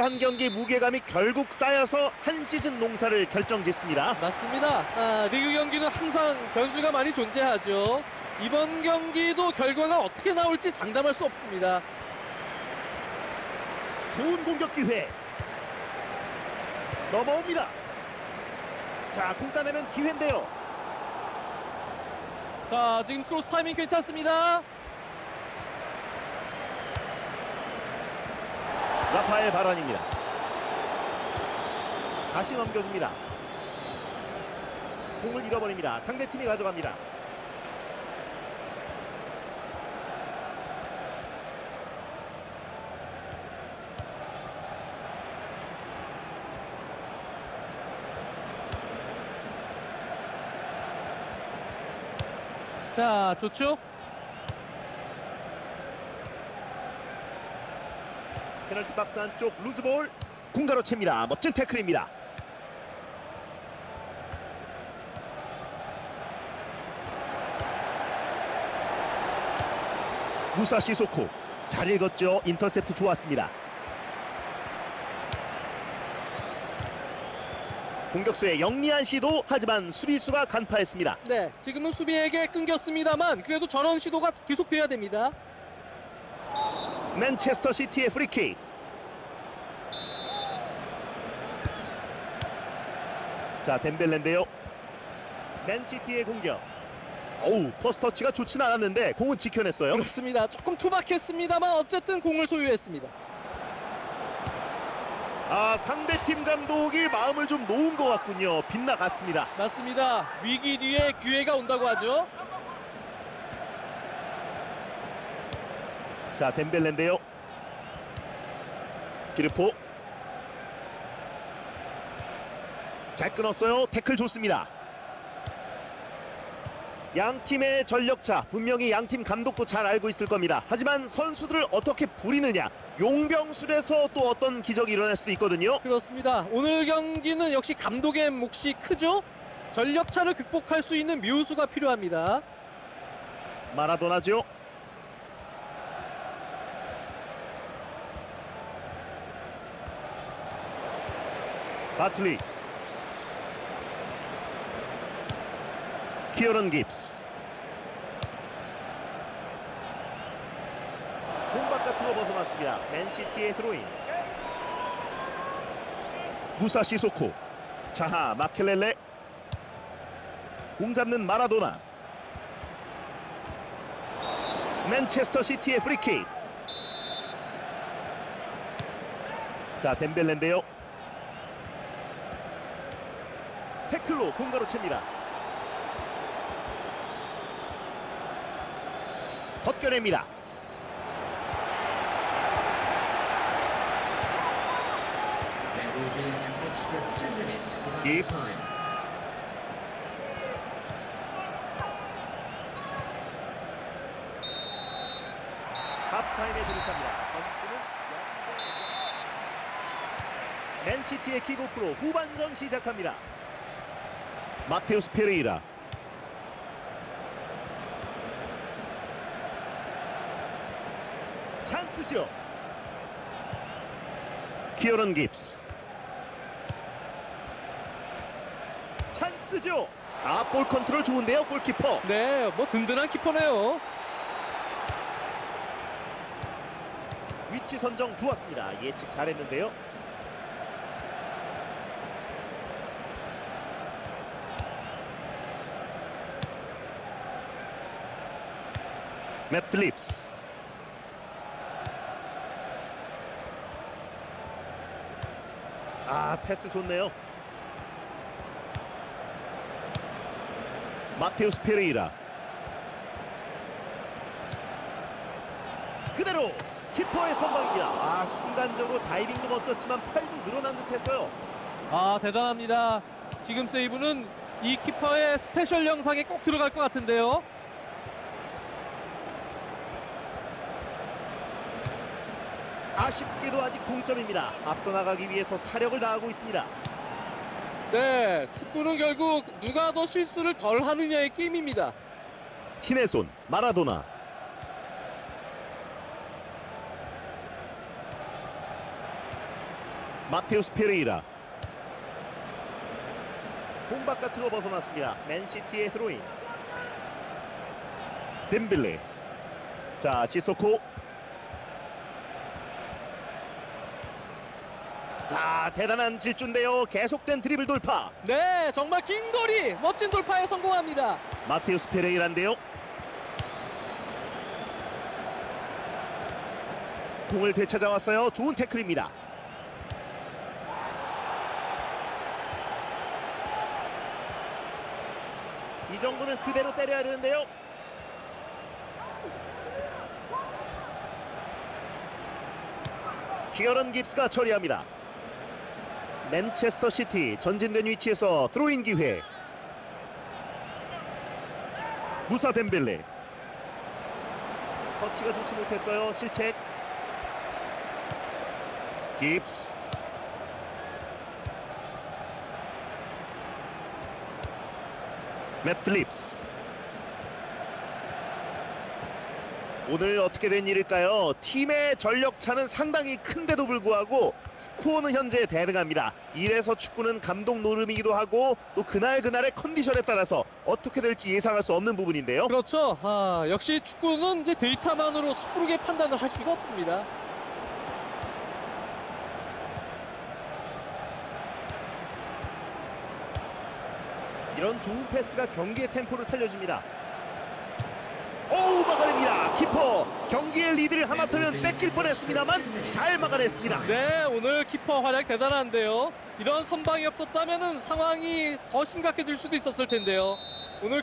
한 경기 무게감이 결국 쌓여서 한 시즌 농사를 결정짓습니다. 맞습니다. 아, 리그 경기는 항상 변수가 많이 존재하죠. 이번 경기도 결과가 어떻게 나올지 장담할 수 없습니다. 좋은 공격 기회. 넘어옵니다. 자, 공 따내면 기회인데요. 자, 지금 크로스 타이밍 괜찮습니다. 라파엘 바란입니다. 다시 넘겨줍니다. 공을 잃어버립니다. 상대팀이 가져갑니다. 자, 좋죠? 페널티 박스 안쪽 루즈볼 공가로 챕니다. 멋진 태클입니다. 무사 시소코 잘 읽었죠. 인터셉트 좋았습니다. 공격수의 영리한 시도 하지만 수비수가 간파했습니다. 네, 지금은 수비에게 끊겼습니다만 그래도 전원 시도가 계속돼야 됩니다. 맨체스터 시티의 프리킥. 자 덴벨레인데요. 맨시티의 공격. 어우 퍼스터치가 좋진 않았는데 공은 지켜냈어요. 그렇습니다. 조금 투박했습니다만 어쨌든 공을 소유했습니다. 아 상대팀 감독이 마음을 좀 놓은 것 같군요. 빗나갔습니다. 맞습니다. 위기 뒤에 기회가 온다고 하죠. 자 덴벨레인데요. 기르포. 잘 끊었어요. 태클 좋습니다. 양 팀의 전력차 분명히 양 팀 감독도 잘 알고 있을 겁니다. 하지만 선수들을 어떻게 부리느냐 용병술에서 또 어떤 기적이 일어날 수도 있거든요. 그렇습니다. 오늘 경기는 역시 감독의 몫이 크죠. 전력차를 극복할 수 있는 묘수가 필요합니다. 마라도나죠. 바틀리 키어런 깁스 공 바깥으로 벗어났습니다. 맨시티의 드로인 무사 시 소코 자하 마켈렐레 공 잡는 마라도나 맨체스터 시티의 프리킥. 자 덴벨레인데요. 태클로 공가로 챕니다. 벗겨냅니다. 하프타임에 돌입합니다. 점수는 0대 0. 맨시티의 킥오프로 후반전 시작합니다. 마테우스 페레이라 찬스죠. 키어런 깁스 찬스죠. 아 볼 컨트롤 좋은데요 골키퍼. 네, 뭐 든든한 키퍼네요. 위치 선정 좋았습니다. 예측 잘했는데요. 맷 필립스 아 패스 좋네요. 마테우스 페레이라 그대로 키퍼의 선방입니다. 아 순간적으로 다이빙도 멋졌지만 팔도 늘어난 듯했어요. 아, 대단합니다. 지금 세이브는 이 키퍼의 스페셜 영상에 꼭 들어갈 것 같은데요. 아쉽게도 아직 동점입니다. 앞서 나가기 위해서 사력을 다하고 있습니다. 네, 축구는 결국 누가 더 실수를 덜 하느냐의 게임입니다. 신의 손 마라도나 마테우스 페레이라 공 바깥으로 벗어났습니다. 맨시티의 드로인 덴빌레 자 시소코 자 대단한 질주인데요. 계속된 드리블 돌파 네, 정말 긴 거리 멋진 돌파에 성공합니다. 마테우스 페레이라인데요. 공을 되찾아왔어요. 좋은 태클입니다. 이 정도면 그대로 때려야 되는데요. 키어런 깁스가 처리합니다. 맨체스터 시티 전진된 위치에서 드로인 기회. 무사 덴벨레 터치가 좋지 못했어요. 실책. 깁스. 맷 필립스 오늘 어떻게 된 일일까요? 팀의 전력 차는 상당히 큰데도 불구하고 스코어는 현재 대등합니다. 이래서 축구는 감독 노름이기도 하고 또 그날 그날의 컨디션에 따라서 어떻게 될지 예상할 수 없는 부분인데요. 그렇죠. 아, 역시 축구는 이제 데이터만으로 섣부르게 판단을 할 수가 없습니다. 이런 좋은 패스가 경기의 템포를 살려줍니다. 키퍼 경기의 리드를 하마터면 뺏길 뻔했습니다만 잘 막아냈습니다. 네, 오늘 키퍼 활약 대단한데요. 이런 선방이 없었다면 상황이 더 심각해질 수도 있었을 텐데요. 오늘